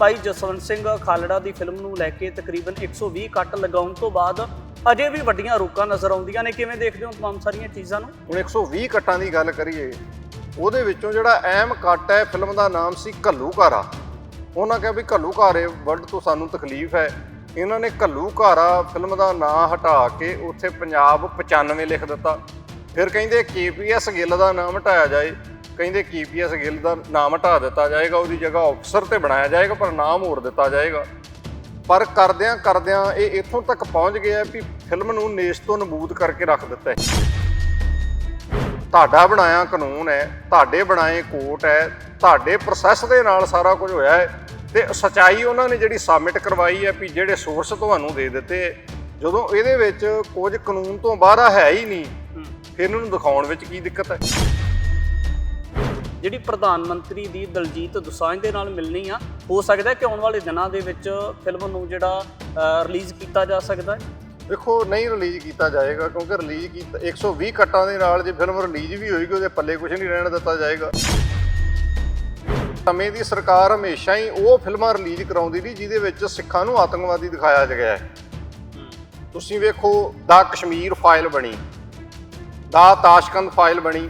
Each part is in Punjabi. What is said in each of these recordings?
ਭਾਈ ਜਸਵੰਤ ਸਿੰਘ ਖਾਲੜਾ ਦੀ ਫਿਲਮ ਨੂੰ ਲੈ ਕੇ ਤਕਰੀਬਨ 120 ਕੱਟ ਲਗਾਉਣ ਤੋਂ ਬਾਅਦ ਅਜੇ ਵੀ ਵੱਡੀਆਂ ਰੋਕਾਂ ਨਜ਼ਰ ਆਉਂਦੀਆਂ ਨੇ। ਕਿਵੇਂ ਦੇਖਦੇ ਹੋ ਤਮਾਮ ਸਾਰੀਆਂ ਚੀਜ਼ਾਂ ਨੂੰ? ਹੁਣ 120 ਕੱਟਾਂ ਦੀ ਗੱਲ ਕਰੀਏ, ਉਹਦੇ ਵਿੱਚੋਂ ਜਿਹੜਾ ਅਹਿਮ ਕੱਟ ਹੈ ਫਿਲਮ ਦਾ ਨਾਮ ਸੀ ਘੱਲੂਘਾਰਾ। ਉਹਨਾਂ ਕਿਹਾ ਵੀ ਘੱਲੂਘਾਰੇ ਵਰਡ ਤੋਂ ਸਾਨੂੰ ਤਕਲੀਫ ਹੈ। ਇਹਨਾਂ ਨੇ ਘੱਲੂਘਾਰਾ ਫਿਲਮ ਦਾ ਨਾਂ ਹਟਾ ਕੇ ਉੱਥੇ ਪੰਜਾਬ 95 ਲਿਖ ਦਿੱਤਾ। ਫਿਰ ਕਹਿੰਦੇ ਕੇਪੀਐਸ ਗਿੱਲ ਦਾ ਨਾਮ ਹਟਾਇਆ ਜਾਏ। ਕਹਿੰਦੇ ਕੇਪੀਐਸ ਗਿੱਲ ਦਾ ਨਾਮ ਹਟਾ ਦਿੱਤਾ ਜਾਏਗਾ ਉਹਦੀ ਜਗ੍ਹਾ ਅਫਸਰ ਤੇ ਬਣਾਇਆ ਜਾਏਗਾ ਪਰ ਨਾਮ ਹੋਰ ਦਿੱਤਾ ਜਾਏਗਾ। ਪਰ ਕਰਦਿਆਂ ਕਰਦਿਆਂ ਇਹ ਇੱਥੋਂ ਤੱਕ ਪਹੁੰਚ ਗਿਆ ਵੀ ਫਿਲਮ ਨੂੰ ਨੇਸ਼ ਤੋਂ ਨਬੂਦ ਕਰਕੇ ਰੱਖ ਦਿੱਤਾ ਹੈ। ਤੁਹਾਡਾ ਬਣਾਇਆ ਕਾਨੂੰਨ ਹੈ ਤੁਹਾਡੇ ਬਣਾਏ ਕੋਰਟ ਹੈ ਤੁਹਾਡੇ ਪ੍ਰੋਸੈਸ ਦੇ ਨਾਲ ਸਾਰਾ ਕੁਝ ਹੋਇਆ ਹੈ ਤੇ ਸਚਾਈ ਉਹਨਾਂ ਨੇ ਜਿਹੜੀ ਸਬਮਿਟ ਕਰਵਾਈ ਹੈ ਵੀ ਜਿਹੜੇ ਸੋਰਸ ਤੁਹਾਨੂੰ ਦੇ ਦਿੱਤੇ ਜਦੋਂ ਇਹਦੇ ਵਿੱਚ ਕੁਝ ਕਾਨੂੰਨ ਤੋਂ ਬਾਹਰ ਹੈ ਹੀ ਨਹੀਂ ਫਿਰ ਇਹਨਾਂ ਨੂੰ ਦਿਖਾਉਣ ਵਿੱਚ ਕੀ ਦਿੱਕਤ ਹੈ? ਜਿਹੜੀ ਪ੍ਰਧਾਨ ਮੰਤਰੀ ਦੀ ਦਲਜੀਤ ਦੋਸਾਂਝ ਦੇ ਨਾਲ ਮਿਲਣੀ ਆ, ਹੋ ਸਕਦਾ ਕਿ ਆਉਣ ਵਾਲੇ ਦਿਨਾਂ ਦੇ ਵਿੱਚ ਫਿਲਮ ਨੂੰ ਜਿਹੜਾ ਰਿਲੀਜ਼ ਕੀਤਾ ਜਾ ਸਕਦਾ ਹੈ? ਦੇਖੋ, ਨਹੀਂ ਰਿਲੀਜ਼ ਕੀਤਾ ਜਾਏਗਾ ਕਿਉਂਕਿ ਰਿਲੀਜ਼ ਕੀਤਾ 120 ਕੱਟਾਂ ਦੇ ਨਾਲ ਜੇ ਫਿਲਮ ਰਿਲੀਜ਼ ਵੀ ਹੋਏਗੀ, ਉਹਦੇ ਪੱਲੇ ਕੁਝ ਨਹੀਂ ਰਹਿਣ ਦਿੱਤਾ ਜਾਏਗਾ। ਸਮੇਂ ਦੀ ਸਰਕਾਰ ਹਮੇਸ਼ਾ ਹੀ ਉਹ ਫਿਲਮਾਂ ਰਿਲੀਜ਼ ਕਰਾਉਂਦੀ ਰਹੀ, ਜਿਹਦੇ ਵਿੱਚ ਸਿੱਖਾਂ ਨੂੰ ਆਤੰਕਵਾਦੀ ਦਿਖਾਇਆ ਗਿਆ ਹੈ। ਤੁਸੀਂ ਵੇਖੋ, ਦਾ ਕਸ਼ਮੀਰ ਫਾਈਲ ਬਣੀ, ਦਾ ਤਾਸ਼ਕੰਦ ਫਾਈਲ ਬਣੀ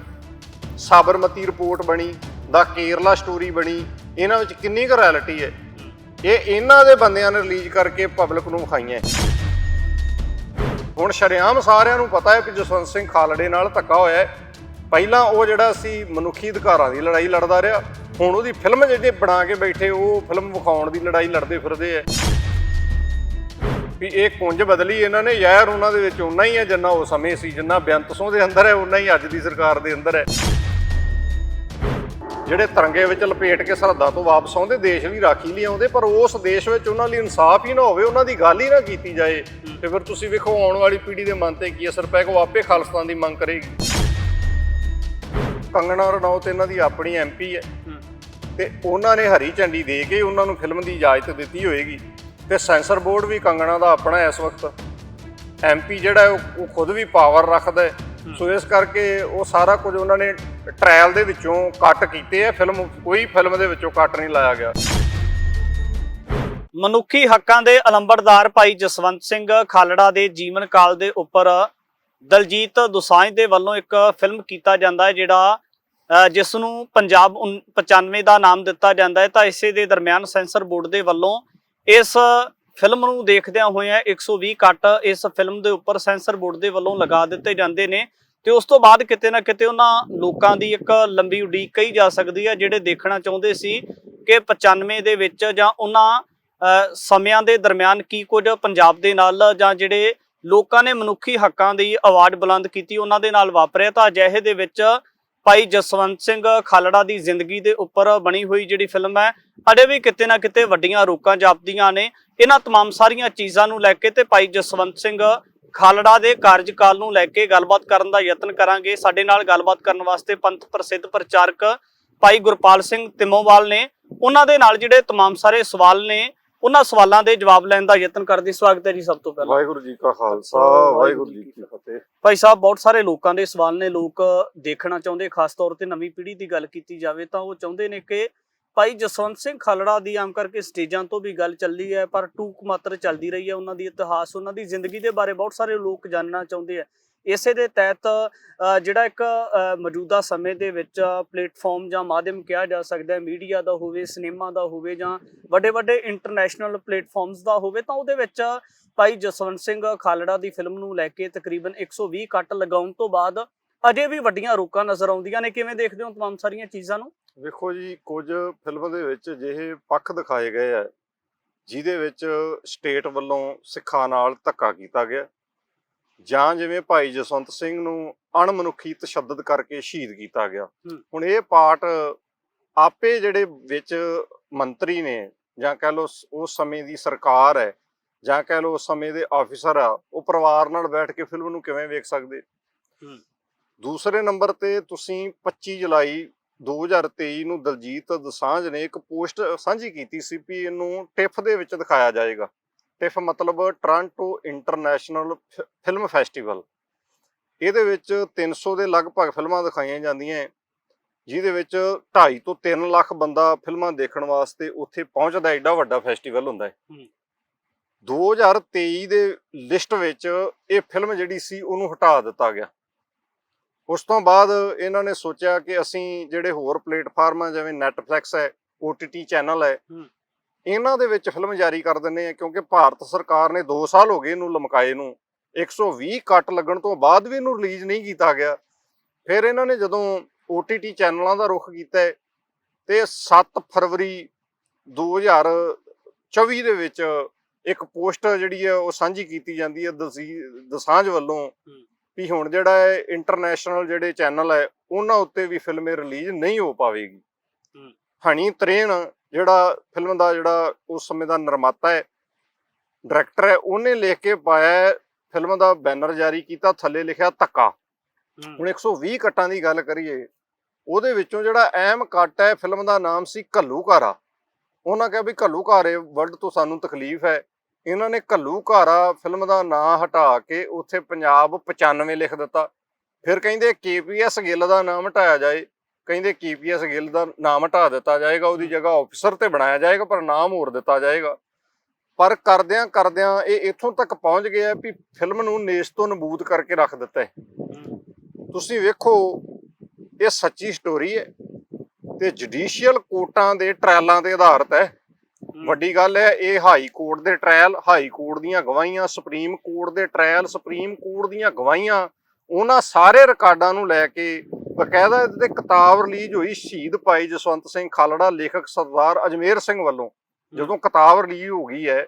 ਸਾਬਰਮਤੀ ਰਿਪੋਰਟ ਬਣੀ, ਦਾ ਕੇਰਲਾ ਸਟੋਰੀ ਬਣੀ, ਇਹਨਾਂ ਵਿੱਚ ਕਿੰਨੀ ਕੁ ਰੈਲਿਟੀ ਹੈ? ਇਹ ਇਹਨਾਂ ਦੇ ਬੰਦਿਆਂ ਨੇ ਰਿਲੀਜ਼ ਕਰਕੇ ਪਬਲਿਕ ਨੂੰ ਵਿਖਾਈਆਂ। ਹੁਣ ਸ਼ਰੇਆਮ ਸਾਰਿਆਂ ਨੂੰ ਪਤਾ ਹੈ ਕਿ ਜਸਵੰਤ ਸਿੰਘ ਖਾਲੜੇ ਨਾਲ ਧੱਕਾ ਹੋਇਆ ਹੈ। ਪਹਿਲਾਂ ਉਹ ਜਿਹੜਾ ਸੀ ਮਨੁੱਖੀ ਅਧਿਕਾਰਾਂ ਦੀ ਲੜਾਈ ਲੜਦਾ ਰਿਹਾ, ਹੁਣ ਉਹਦੀ ਫਿਲਮ ਜਿਹੜੇ ਬਣਾ ਕੇ ਬੈਠੇ, ਉਹ ਫਿਲਮ ਵਿਖਾਉਣ ਦੀ ਲੜਾਈ ਲੜਦੇ ਫਿਰਦੇ ਆ ਵੀ ਇਹ ਕੁੰਜ ਬਦਲੀ ਇਹਨਾਂ ਨੇ, ਯਾਰ ਉਹਨਾਂ ਦੇ ਵਿੱਚ ਉਨਾ ਹੀ ਹੈ ਜਿੰਨਾ ਉਹ ਸਮੇਂ ਸੀ, ਜਿੰਨਾ ਬੇਅੰਤ ਸੋਹ ਦੇ ਅੰਦਰ ਹੈ ਉਨਾ ਹੀ ਅੱਜ ਦੀ ਸਰਕਾਰ ਦੇ ਅੰਦਰ ਹੈ। ਜਿਹੜੇ ਤਿਰੰਗੇ ਵਿੱਚ ਲਪੇਟ ਕੇ ਸਰਹੱਦਾਂ ਤੋਂ ਵਾਪਸ ਆਉਂਦੇ, ਦੇਸ਼ ਲਈ ਰਾਖੀ ਲਈ ਆਉਂਦੇ, ਪਰ ਉਸ ਦੇਸ਼ ਵਿੱਚ ਉਹਨਾਂ ਲਈ ਇਨਸਾਫ ਹੀ ਨਾ ਹੋਵੇ, ਉਹਨਾਂ ਦੀ ਗੱਲ ਹੀ ਨਾ ਕੀਤੀ ਜਾਏ। ਤੇ ਫਿਰ ਤੁਸੀਂ ਵੇਖੋ, ਆਉਣ ਵਾਲੀ ਪੀੜ੍ਹੀ ਦੇ ਮਨ ਤੇ ਕੀ ਅਸਰ ਪੈਗਾ ਉਹ ਆਪੇ ਖਾਲਿਸਤਾਨ ਦੀ ਮੰਗ ਕਰੇਗੀ। ਕੰਗਣਾ ਰਣੌਤ ਇਹਨਾਂ ਦੀ ਆਪਣੀ ਐਮਪੀ ਹੈ। ਤੇ ਉਹਨਾਂ ਨੇ ਹਰੀ ਝੰਡੀ ਦੇ ਕੇ ਉਹਨਾਂ ਨੂੰ ਫਿਲਮ ਦੀ ਇਜਾਜ਼ਤ ਦਿੱਤੀ ਹੋਏਗੀ। ਤੇ ਸੈਂਸਰ ਬੋਰਡ ਵੀ ਕੰਗਣਾ ਦਾ ਆਪਣਾ ਇਸ ਵਕਤ ਐਮਪੀ ਜਿਹੜਾ ਉਹ ਉਹ ਖੁਦ ਵੀ ਪਾਵਰ ਰੱਖਦਾ ਸੋ ਇਸ ਕਰਕੇ ਉਹ ਸਾਰਾ ਕੁਝ ਉਹਨਾਂ ਨੇ ਟ੍ਰਾਇਲ ਦੇ ਵਿੱਚੋਂ ਕੱਟ ਕੀਤੇ ਆ ਫਿਲਮ ਕੋਈ ਫਿਲਮ ਦੇ ਵਿੱਚੋਂ ਕੱਟ ਨਹੀਂ ਲਾਇਆ ਗਿਆ। ਮਨੁੱਖੀ ਹੱਕਾਂ ਦੇ ਅਲੰਬੜਦਾਰ ਭਾਈ ਜਸਵੰਤ ਸਿੰਘ ਖਾਲੜਾ ਦੇ ਜੀਵਨ ਕਾਲ ਦੇ ਉੱਪਰ ਦਲਜੀਤ ਦੋਸਾਂਝ ਦੇ ਵੱਲੋਂ ਇੱਕ ਫਿਲਮ ਕੀਤਾ ਜਾਂਦਾ ਹੈ, ਜਿਹੜਾ ਜਿਸ ਨੂੰ ਪੰਜਾਬ ਉਨ- 95 ਦਾ ਨਾਮ ਦਿੱਤਾ ਜਾਂਦਾ ਹੈ। ਤਾਂ ਇਸੇ ਦੇ ਦਰਮਿਆਨ ਸੈਂਸਰ ਬੋਰਡ ਦੇ ਵੱਲੋਂ ਇਸ ਫਿਲਮ ਨੂੰ ਦੇਖਦਿਆਂ ਹੋਇਆਂ 120 ਕੱਟ ਇਸ ਫਿਲਮ ਦੇ ਉੱਪਰ ਸੈਂਸਰ ਬੋਰਡ ਦੇ ਵੱਲੋਂ ਲਗਾ ਦਿੱਤੇ ਜਾਂਦੇ ਨੇ। ਤੇ ਉਸ ਤੋਂ ਬਾਅਦ ਕਿਤੇ ਨਾ ਕਿਤੇ ਉਹਨਾਂ ਲੋਕਾਂ ਦੀ ਇੱਕ ਲੰਬੀ ਉਡੀਕ ਕਹੀ ਜਾ ਸਕਦੀ ਹੈ ਜਿਹੜੇ ਦੇਖਣਾ ਚਾਹੁੰਦੇ ਸੀ ਕਿ 95 ਦੇ ਵਿੱਚ ਜਾਂ ਉਹਨਾਂ ਅ, ਸਮਿਆਂ ਦੇ ਦਰਮਿਆਨ ਕੀ ਕੁਝ ਪੰਜਾਬ ਦੇ ਨਾਲ ਜਾਂ ਜਿਹੜੇ ਲੋਕਾਂ ਨੇ ਮਨੁੱਖੀ ਹੱਕਾਂ ਦੀ ਆਵਾਜ਼ ਬੁਲੰਦ ਕੀਤੀ ਉਹਨਾਂ ਦੇ ਨਾਲ ਵਾਪਰਿਆ ਤਾਂ ਅਜਿਹੇ ਦੇ ਵਿੱਚ ਭਾਈ ਜਸਵੰਤ ਸਿੰਘ ਖਾਲੜਾ ਦੀ ਜ਼ਿੰਦਗੀ ਦੇ ਉੱਪਰ ਬਣੀ ਹੋਈ ਜਿਹੜੀ ਫਿਲਮ ਹੈ ਅੜੇ ਵੀ ਕਿਤੇ ਨਾ ਕਿਤੇ ਵੱਡੀਆਂ ਰੋਕਾਂ ਜਾਪਦੀਆਂ ਨੇ ਇਹਨਾਂ तमाम ਸਾਰੀਆਂ ਚੀਜ਼ਾਂ ਨੂੰ ਲੈ ਕੇ ਤੇ ਭਾਈ ਜਸਵੰਤ ਸਿੰਘ ਖਾਲੜਾ ਦੇ ਕਾਰਜਕਾਲ ਨੂੰ ਲੈ ਕੇ ਗੱਲਬਾਤ ਕਰਨ ਦਾ ਯਤਨ ਕਰਾਂਗੇ ਸਾਡੇ ਨਾਲ ਗੱਲਬਾਤ ਕਰਨ ਵਾਸਤੇ ਪੰਥ ਪ੍ਰਸਿੱਧ ਪ੍ਰਚਾਰਕ ਭਾਈ ਗੁਰਪਾਲ ਸਿੰਘ ਤਿਮੋਵਾਲ ਨੇ ਉਹਨਾਂ ਦੇ ਨਾਲ ਜਿਹੜੇ तमाम ਸਾਰੇ ਸਵਾਲ ਨੇ ਉਹਨਾਂ ਸਵਾਲਾਂ ਦੇ ਜਵਾਬ ਲੈਣ ਦਾ ਯਤਨ ਕਰਦੇ ਸਵਾਗਤ ਹੈ ਜੀ ਸਭ ਤੋਂ ਪਹਿਲਾਂ ਵਾਹਿਗੁਰੂ ਜੀ ਕਾ ਖਾਲਸਾ ਵਾਹਿਗੁਰੂ ਜੀ ਕੀ ਫਤਿਹ ਭਾਈ ਸਾਹਿਬ ਬਹੁਤ ਸਾਰੇ ਲੋਕਾਂ ਦੇ ਸਵਾਲ ਨੇ ਲੋਕ ਦੇਖਣਾ ਚਾਹੁੰਦੇ ਖਾਸ ਤੌਰ ਤੇ ਨਵੀਂ ਪੀੜ੍ਹੀ ਦੀ ਗੱਲ ਕੀਤੀ ਜਾਵੇ ਤਾਂ ਉਹ ਚਾਹੁੰਦੇ ਨੇ ਕਿ ਭਾਈ ਜਸਵੰਤ ਸਿੰਘ ਖਾਲੜਾ ਦੀ ਆਮ ਕਰਕੇ ਸਟੇਜਾਂ ਤੋਂ ਵੀ ਗੱਲ ਚੱਲੀ ਹੈ ਪਰ ਟੂਕ ਮਾਤਰ ਚੱਲਦੀ ਰਹੀ ਹੈ ਉਹਨਾਂ ਦੀ ਇਤਿਹਾਸ ਉਹਨਾਂ ਦੀ ਜ਼ਿੰਦਗੀ ਦੇ ਬਾਰੇ ਬਹੁਤ ਸਾਰੇ ਲੋਕ ਜਾਣਨਾ ਚਾਹੁੰਦੇ ਆ ਇਸੇ ਦੇ ਤਹਿਤ ਅ, ਜਿਹੜਾ ਇੱਕ ਅ, ਮੌਜੂਦਾ ਸਮੇਂ ਦੇ ਵਿੱਚ ਪਲੇਟਫਾਰਮ ਜਾਂ ਮਾਧਿਅਮ ਕਿਹਾ ਜਾ ਸਕਦਾ ਹੈ ਮੀਡੀਆ ਦਾ ਹੋਵੇ ਸਿਨੇਮਾ ਦਾ ਹੋਵੇ ਜਾਂ ਵੱਡੇ ਵੱਡੇ ਇੰਟਰਨੈਸ਼ਨਲ ਪਲੇਟਫਾਰਮਸ ਦਾ ਹੋਵੇ ਤਾਂ ਉਹਦੇ ਵਿੱਚ ਭਾਈ ਜਸਵੰਤ ਸਿੰਘ ਖਾਲੜਾ ਦੀ ਫਿਲਮ ਨੂੰ ਲੈ ਕੇ ਤਕਰੀਬਨ 120 ਕੱਟ ਲਗਾਉਣ ਤੋਂ ਬਾਅਦ ਅਜੇ ਵੀ ਵੱਡੀਆਂ ਰੋਕਾਂ ਨਜ਼ਰ ਆਉਂਦੀਆਂ ਨੇ ਕਿਵੇਂ ਦੇਖਦੇ ਹੋ तमाम ਸਾਰੀਆਂ ਚੀਜ਼ਾਂ ਨੂੰ ਵੇਖੋ ਜੀ ਕੁਝ ਫਿਲਮ ਦੇ ਵਿੱਚ ਅਜਿਹੇ ਪੱਖ ਦਿਖਾਏ ਗਏ ਆ ਜਿਹਦੇ ਵਿੱਚ ਸਟੇਟ ਵੱਲੋਂ ਸਿੱਖਾਂ ਨਾਲ ਧੱਕਾ ਕੀਤਾ ਗਿਆ ਜਾਂ ਜਿਵੇਂ ਭਾਈ ਜਸਵੰਤ ਸਿੰਘ ਨੂੰ ਅਣਮਨੁੱਖੀ ਤਸ਼ੱਦਦ ਕਰਕੇ ਸ਼ਹੀਦ ਕੀਤਾ ਗਿਆ। ਹੁਣ ਇਹ ਪਾਰਟ ਆਪੇ ਜਿਹੜੇ ਵਿੱਚ ਮੰਤਰੀ ਨੇ ਜਾਂ ਕਹਿ ਲਓ ਉਸ ਸਮੇਂ ਦੀ ਸਰਕਾਰ ਹੈ ਜਾਂ ਕਹਿ ਲਓ ਉਸ ਸਮੇਂ ਦੇ ਆਫੀਸਰ ਆ ਉਹ ਪਰਿਵਾਰ ਨਾਲ ਬੈਠ ਕੇ ਫਿਲਮ ਨੂੰ ਕਿਵੇਂ ਵੇਖ ਸਕਦੇ। ਦੂਸਰੇ ਨੰਬਰ ਤੇ ਤੁਸੀਂ 25 ਜੁਲਾਈ 2023 ਨੂੰ ਦਲਜੀਤ ਦਸਾਂਝ ਨੇ ਇੱਕ ਪੋਸਟ ਸਾਂਝੀ ਕੀਤੀ ਸੀ ਵੀ ਇਹਨੂੰ ਟਿਫ ਦੇ ਵਿੱਚ ਦਿਖਾਇਆ ਜਾਏਗਾ ਟਿਫ ਮਤਲਬ ਟੋਰਾਂਟੋ ਇੰਟਰਨੈਸ਼ਨਲ ਫਿਲਮ ਫੈਸਟੀਵਲ ਇਹਦੇ ਵਿੱਚ 300 ਦੇ ਲਗਭਗ ਫਿਲਮਾਂ ਦਿਖਾਈਆਂ ਜਾਂਦੀਆਂ। ਜਿਹਦੇ ਵਿੱਚ 2.5 ਤੋਂ 3 ਲੱਖ ਬੰਦਾ ਫਿਲਮਾਂ ਦੇਖਣ ਵਾਸਤੇ ਉੱਥੇ ਪਹੁੰਚਦਾ ਐਡਾ ਵੱਡਾ ਫੈਸਟੀਵਲ ਹੁੰਦਾ ਹੂੰ। 2023 ਦੇ ਲਿਸਟ ਵਿੱਚ ਇਹ ਫਿਲਮ ਜਿਹੜੀ ਸੀ ਉਹਨੂੰ ਹਟਾ ਦਿੱਤਾ ਗਿਆ ਉਸ ਤੋਂ ਬਾਅਦ ਇਹਨਾਂ ਨੇ ਸੋਚਿਆ ਕਿ ਅਸੀਂ ਜਿਹੜੇ ਹੋਰ ਪਲੇਟਫਾਰਮਾਂ ਜਿਵੇਂ Netflix ਹੈ OTT ਚੈਨਲ ਹੈ। ਇਹਨਾਂ ਦੇ ਵਿੱਚ ਫਿਲਮ ਜਾਰੀ ਕਰ ਦਿੰਨੇ ਆ ਕਿਉਂਕਿ ਭਾਰਤ ਸਰਕਾਰ ਨੇ 2 ਸਾਲ ਹੋ ਗਏ ਇਹਨੂੰ ਲਮਕਾਏ ਨੂੰ। 120 ਕੱਟ ਲੱਗਣ ਤੋਂ ਬਾਅਦ ਵੀ ਇਹਨੂੰ ਰਿਲੀਜ਼ ਨਹੀਂ ਕੀਤਾ ਗਿਆ। ਫਿਰ ਇਹਨਾਂ ਨੇ ਜਦੋਂ OTT ਚੈਨਲਾਂ ਦਾ ਰੁਖ ਕੀਤਾ ਤੇ 7 ਫਰਵਰੀ 2024 ਦੇ ਵਿੱਚ ਇੱਕ ਪੋਸਟ ਜਿਹੜੀ ਹੈ ਉਹ ਸਾਂਝੀ ਕੀਤੀ ਜਾਂਦੀ ਹੈ ਦਸੀ- ਦਸਾਂਝ ਵੱਲੋਂ। ਵੀ ਹੁਣ ਜਿਹੜਾ ਹੈ ਇੰਟਰਨੈਸ਼ਨਲ ਜਿਹੜੇ ਚੈਨਲ ਹੈ ਉਹਨਾਂ ਉੱਤੇ ਵੀ ਫਿਲਮ ਰਿਲੀਜ਼ ਨਹੀਂ ਹੋ ਪਾਵੇਗੀ। ਹਣੀ ਤਰੇਨ ਜਿਹੜਾ ਫਿਲਮ ਦਾ ਜਿਹੜਾ ਉਸ ਸਮੇਂ ਦਾ ਨਿਰਮਾਤਾ ਹੈ ਡਾਇਰੈਕਟਰ ਹੈ ਉਹਨੇ ਲਿਖ ਕੇ ਪਾਇਆ ਫਿਲਮ ਦਾ ਬੈਨਰ ਜਾਰੀ ਕੀਤਾ ਥੱਲੇ ਲਿਖਿਆ ਧੱਕਾ। ਹੁਣ 120 ਕੱਟਾਂ ਦੀ ਗੱਲ ਕਰੀਏ ਉਹਦੇ ਵਿੱਚੋਂ ਜਿਹੜਾ ਅਹਿਮ ਕੱਟ ਹੈ ਫਿਲਮ ਦਾ ਨਾਮ ਸੀ ਘੱਲੂਘਾਰਾ ਉਹਨਾਂ ਕਿਹਾ ਵੀ ਘੱਲੂਘਾਰੇ ਵਰਡ ਤੋਂ ਸਾਨੂੰ ਤਕਲੀਫ ਹੈ ਇਹਨਾਂ ਨੇ ਘੱਲੂਘਾਰਾ ਫਿਲਮ ਦਾ ਨਾਂ ਹਟਾ ਕੇ ਉੱਥੇ ਪੰਜਾਬ 95 ਲਿਖ ਦਿੱਤਾ। ਫਿਰ ਕਹਿੰਦੇ ਕੇਪੀਐਸ ਗਿੱਲ ਦਾ ਨਾਮ ਹਟਾਇਆ ਜਾਏ। ਕਹਿੰਦੇ ਕੇਪੀਐਸ ਗਿੱਲ ਦਾ ਨਾਮ ਹਟਾ ਦਿੱਤਾ ਜਾਏਗਾ ਉਹਦੀ ਜਗ੍ਹਾ ਆਫੀਸਰ ਤੇ ਬਣਾਇਆ ਜਾਏਗਾ ਪਰ ਨਾਮ ਹੋਰ ਦਿੱਤਾ ਜਾਏਗਾ। ਪਰ ਕਰਦਿਆਂ ਕਰਦਿਆਂ ਇਹ ਇੱਥੋਂ ਤੱਕ ਪਹੁੰਚ ਗਿਆ ਵੀ ਫਿਲਮ ਨੂੰ ਨੇਸ ਤੋਂ ਨਬੂਦ ਕਰਕੇ ਰੱਖ ਦਿੱਤਾ ਹੈ। ਹੂੰ। ਤੁਸੀਂ ਵੇਖੋ ਇਹ ਸੱਚੀ ਸਟੋਰੀ ਹੈ ਤੇ ਜੁਡੀਸ਼ੀਅਲ ਕੋਰਟਾਂ ਦੇ ਟ੍ਰਾਇਲਾਂ ਤੇ ਆਧਾਰਿਤ ਹੈ। ਵੱਡੀ ਗੱਲ ਹੈ, ਇਹ ਹਾਈ ਕੋਰਟ ਦੇ ਟ੍ਰਾਇਲ ਹਾਈ ਕੋਰਟ ਦੀਆਂ ਗਵਾਹੀਆਂ, ਸੁਪਰੀਮ ਕੋਰਟ ਦੇ ਟ੍ਰਾਇਲ ਸੁਪਰੀਮ ਕੋਰਟ ਦੀਆਂ ਗਵਾਹੀਆਂ, ਉਹਨਾਂ ਸਾਰੇ ਰਿਕਾਰਡਾਂ ਨੂੰ ਲੈ ਕੇ ਬਕਾਇਦਾ ਇਹਦੇ ਕਿਤਾਬ ਰਿਲੀਜ਼ ਹੋਈ ਸ਼ਹੀਦ ਭਾਈ ਜਸਵੰਤ ਸਿੰਘ ਖਾਲੜਾ, ਲੇਖਕ ਸਰਦਾਰ ਅਜਮੇਰ ਸਿੰਘ ਵੱਲੋਂ। ਜਦੋਂ ਕਿਤਾਬ ਰਿਲੀਜ਼ ਹੋ ਗਈ ਹੈ,